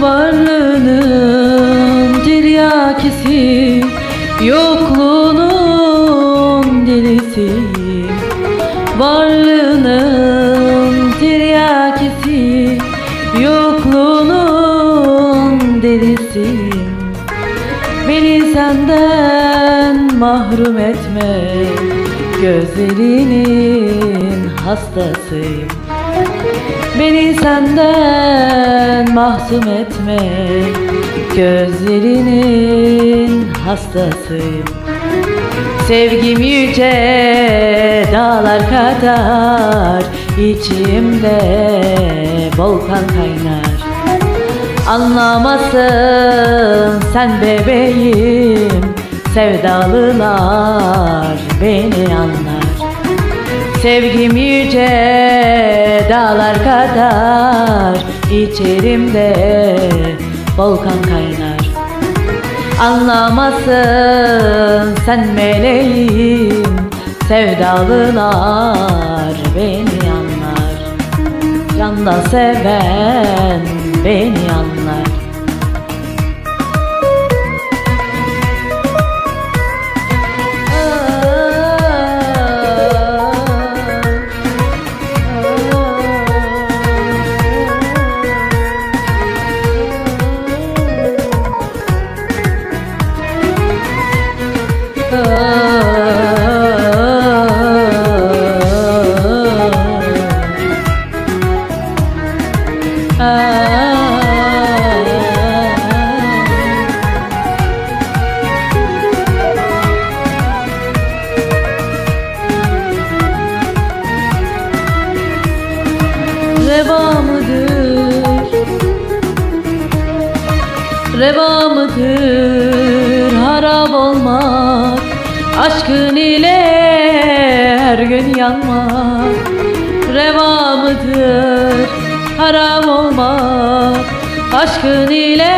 varlığının tiryakisi Yokluğunun delisi. Varlığının tiryakisi Yokluğunun delisi. Beni senden mahrum etme Gözlerinin hastasıyım. Beni senden mahzum etme. Gözlerinin hastasıyım Sevgim yüce dağlar kadar içimde volkan kaynar. Anlamazsın sen bebeğim Sevdalılar beni anlar Sevgim yüce dağlar kadar içerimde volkan kaynar. Anlamazsın sen meleğim Sevdalılar beni anlar. Canda seven beni anlar Reva mıdır? Reva mıdır harap olmak Aşkın ile her gün yanmak Reva mıdır haram olmak Aşkın ile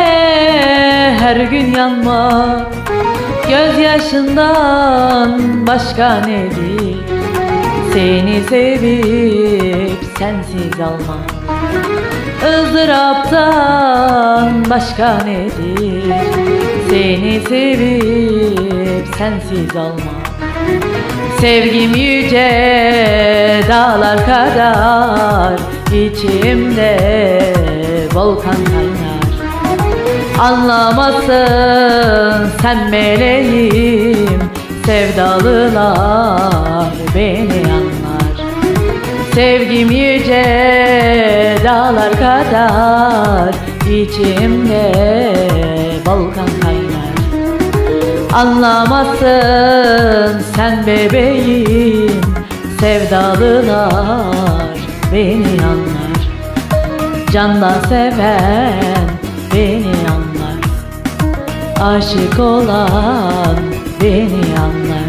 her gün yanmak Gözyaşından başka nedir? Seni sevip sensiz almak ızdıraptan başka nedir? Seni sevip sensiz olmak Sevgim yüce dağlar kadar içimde volkan kaynar. Anlamazsın sen meleğim Sevdalılar beni anlar. Sevgim yüce dağlar kadar içimde Anlamazsın sen bebeğim Sevdalılar beni anlar. Candan seven beni anlar. Aşık olan beni anlar